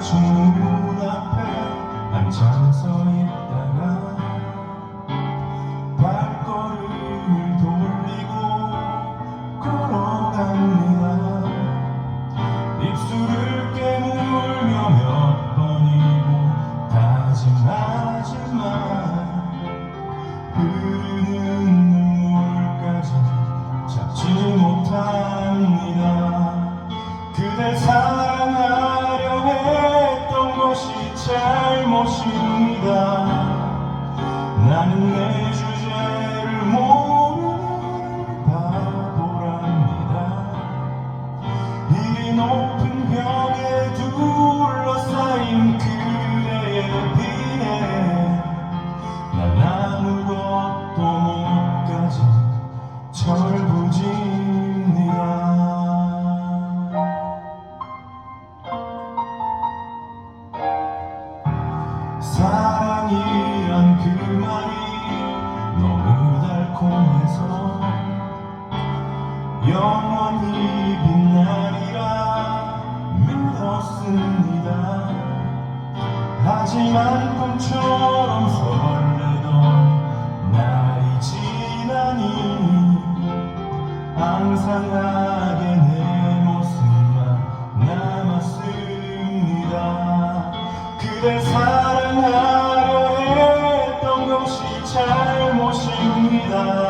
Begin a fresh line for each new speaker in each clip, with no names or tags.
주문 앞에 앉아서 있다가 발걸음을 돌리고 걸어가는 잘못입니다 나는 내 주제를 모르는 바보랍니다. 이 높은 사랑이란 그 말이 너무 달콤해서 영원히 빛나리라 믿었습니다. 하지만 꿈처럼 설레던 날이 지나니 앙상하게 내 모습만 남았습니다. 그댈 사 랑하려 했던 것이 잘못입니다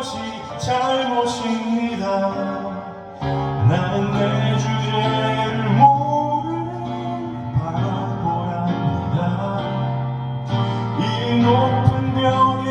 것이 잘못입니다. 나는 내 주제를 모르는 바보랍니다. 이 높은 병에